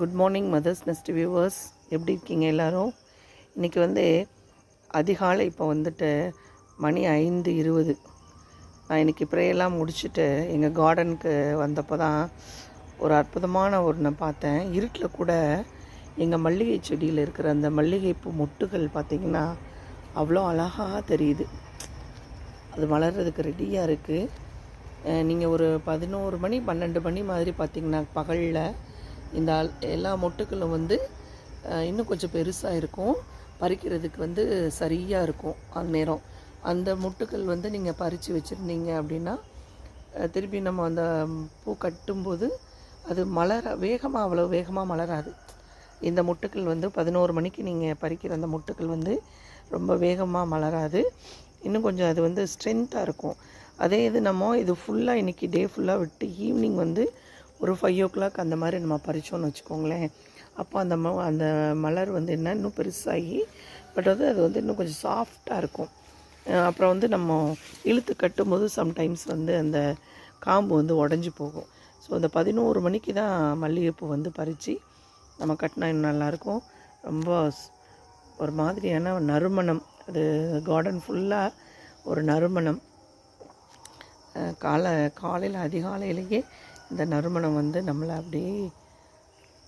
Good morning Mother's Nest viewers எப்படி இருக்கீங்க எல்லோரும்? இன்றைக்கி வந்து அதிகாலை இப்போ வந்துட்டு மணி ஐந்து இருபது. நான் இன்றைக்கி ப்ரேயெல்லாம் முடிச்சுட்டு எங்கள் கார்டனுக்கு வந்தப்போ தான் ஒரு அற்புதமான ஒன்று பார்த்தேன். இருட்டில் கூட எங்கள் மல்லிகை செடியில் இருக்கிற அந்த மல்லிகைப்பூ மொட்டுகள் பார்த்திங்கன்னா அவ்வளோ அழகாக தெரியுது. அது வளர்கிறதுக்கு ரெடியாக இருக்குது நீங்கள் ஒரு பதினோரு மணி பன்னெண்டு மணி மாதிரி பார்த்தீங்கன்னா பகலில் இந்த எல்லா மொட்டுக்களும் வந்து இன்னும் கொஞ்சம் பெருசாக இருக்கும். பறிக்கிறதுக்கு வந்து சரியாக இருக்கும் அந்த நேரம். அந்த முட்டுக்கள் வந்து நீங்கள் பறித்து வச்சுருந்தீங்க அப்படின்னா திருப்பி நம்ம அந்த பூ கட்டும்போது அது மலர வேகமாக அவ்வளோ வேகமாக மலராது. இந்த முட்டுக்கள் வந்து பதினோரு மணிக்கு நீங்கள் பறிக்கிற அந்த முட்டுக்கள் வந்து ரொம்ப வேகமாக மலராது. இன்னும் கொஞ்சம் அது வந்து ஸ்ட்ரென்த்தாக இருக்கும். அதே இது நம்ம இது ஃபுல்லாக இன்றைக்கி டே ஃபுல்லாக விட்டு ஈவினிங் வந்து ஒரு ஃபைவ் ஓ கிளாக் அந்த மாதிரி நம்ம பறித்தோம்னு வச்சுக்கோங்களேன். அப்போ அந்த ம அந்த மலர் வந்து என்ன இன்னும் பெருசாகி பட் வந்து அது வந்து இன்னும் கொஞ்சம் சாஃப்டாக இருக்கும். அப்புறம் வந்து நம்ம இழுத்து கட்டும்போது சம்டைம்ஸ் வந்து அந்த காம்பு வந்து உடஞ்சி போகும். ஸோ அந்த பதினோரு மணிக்கு தான் மல்லிகைப்பூ வந்து பறித்து நம்ம கட்டினா இன்னும் நல்லாயிருக்கும். ரொம்ப ஒரு மாதிரியான நறுமணம். அது கார்டன் ஃபுல்லாக ஒரு நறுமணம். காலை காலையில் அதிகாலையிலேயே இந்த நறுமணம் வந்து நம்மளை அப்படியே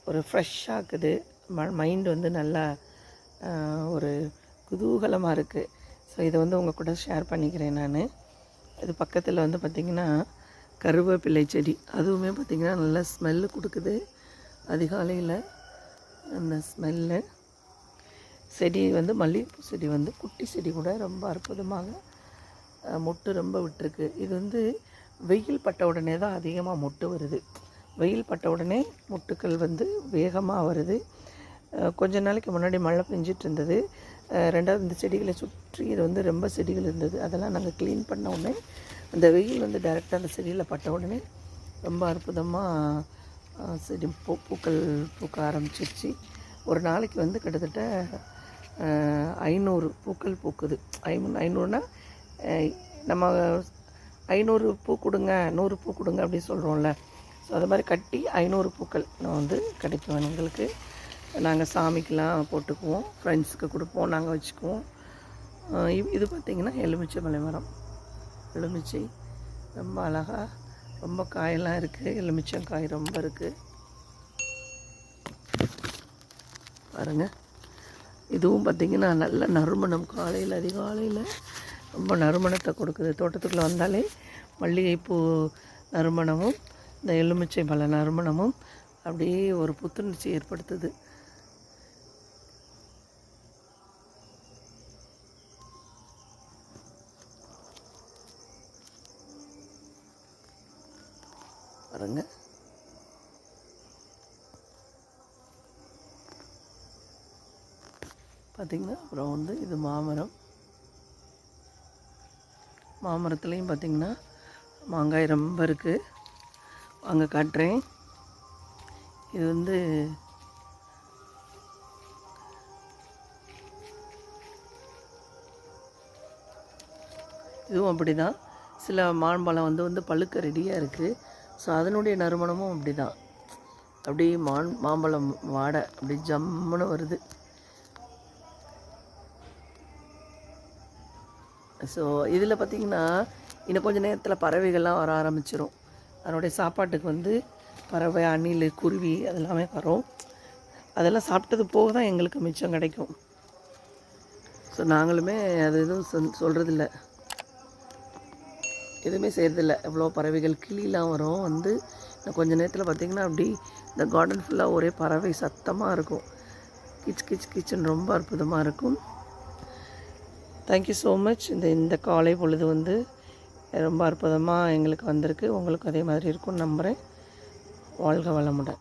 ஒரு ஃப்ரெஷ்ஷாக இருக்குது ம மைண்ட் வந்து நல்லா ஒரு குதூகலமாக இருக்குது ஸோ இதை வந்து உங்கள் கூட ஷேர் பண்ணிக்கிறேன் நான். இது பக்கத்தில் வந்து பார்த்திங்கன்னா கருவேப்பிள்ளை செடி. அதுவுமே பார்த்திங்கன்னா நல்லா ஸ்மெல்லு கொடுக்குது. அதிகாலையில் அந்த ஸ்மெல்லு செடி வந்து மல்லிகைப்பூ செடி வந்து குட்டி செடி கூட ரொம்ப அற்புதமாக முட்டு மொட்டு ரொம்ப விட்டுருக்கு. இது வந்து வெயில் பட்ட உடனே தான் அதிகமாக மொட்டு வருது. வெயில் பட்ட உடனே மொட்டுக்கள் வந்து வேகமாக வருது. கொஞ்ச நாளைக்கு முன்னாடி மழை பெஞ்சிட்டு இருந்தது. ரெண்டாவது இந்த செடிகளை சுற்றி இது வந்து ரொம்ப செடிகள் இருந்தது. அதெல்லாம் நாங்கள் க்ளீன் பண்ண உடனே அந்த வெயில் வந்து டைரெக்டாக அந்த செடியில் பட்ட உடனே ரொம்ப அற்புதமாக செடி பூ பூக்கள் பூக்க ஆரம்பிச்சிருச்சு. ஒரு நாளைக்கு வந்து கிட்டத்தட்ட ஐநூறு பூக்கள் பூக்குது. ஐநூறுனா நம்ம ஐநூறு பூ கொடுங்க நூறு பூ கொடுங்க அப்படின்னு சொல்கிறோம்ல ஸோ அது மாதிரி கட்டி ஐநூறு பூக்கள் நான் வந்து கிடைக்கும் எங்களுக்கு. நாங்கள் சாமிக்கெலாம் போட்டுக்குவோம் ஃப்ரெண்ட்ஸுக்கு கொடுப்போம் நாங்கள் வச்சுக்குவோம். இது- இது பார்த்திங்கன்னா எலுமிச்சை மலை மரம். எலுமிச்சை ரொம்ப அழகாக ரொம்ப காயெல்லாம் இருக்குது எலுமிச்சங்காய் ரொம்ப இருக்குது பாருங்கள் இதுவும் பார்த்திங்கன்னா நல்ல நறுமணம். காலையில் அதிகாலையில் ரொம்ப நறுமணத்தை கொடுக்குது. தோட்டத்துக்குள்ளே வந்தாலே மல்லிகைப்பூ நறுமணமும் இந்த எலுமிச்சை பழ நறுமணமும் அப்படியே ஒரு புத்துணர்ச்சி ஏற்படுத்துது. பாருங்க. பார்த்திங்கன்னா அப்புறம் வந்து இது மாமரம். மாமரத்துலேயும் பார்த்திங்கன்னா மாங்காய் ரொம்ப இருக்குது வாங்க காட்டுறேன். இது வந்து இதுவும் அப்படி தான் சில மான்பழம் வந்து வந்து பழுக்க ரெடியாக இருக்குது ஸோ அதனுடைய நறுமணமும் அப்படி தான் அப்படியே மான் மாம்பழம் வாடை அப்படி ஜம்முன்னு வருது. ஸோ இதில் பார்த்திங்கன்னா இன்னும் கொஞ்சம் நேரத்தில் பறவைகள்லாம் வர ஆரம்பிச்சிடும் அதனுடைய சாப்பாட்டுக்கு வந்து பறவை அணில் குருவி அதெல்லாமே வரும். அதெல்லாம் சாப்பிட்டது போக தான் எங்களுக்கு மிச்சம் கிடைக்கும். ஸோ நாங்களுமே அது எதுவும் சொல் சொல்கிறதில்ல எதுவுமே செய்கிறதில்ல எவ்வளோ பறவைகள் கிளிலாம் வரும். வந்து இன்னும் கொஞ்ச நேரத்தில் பார்த்திங்கன்னா அப்படி இந்த கார்டன் ஃபுல்லாக ஒரே பறவை சத்தமாக இருக்கும். கிச் கிச் கிச்சன் ரொம்ப அற்புதமாக இருக்கும். தேங்க்யூ ஸோ மச் இந்த இந்த காலை பொழுது வந்து ரொம்ப அற்புதமாக எங்களுக்கு வந்திருக்கு. உங்களுக்கு அதே மாதிரி இருக்கும்னு நம்புகிறேன் வாழ்க வளமுடன்.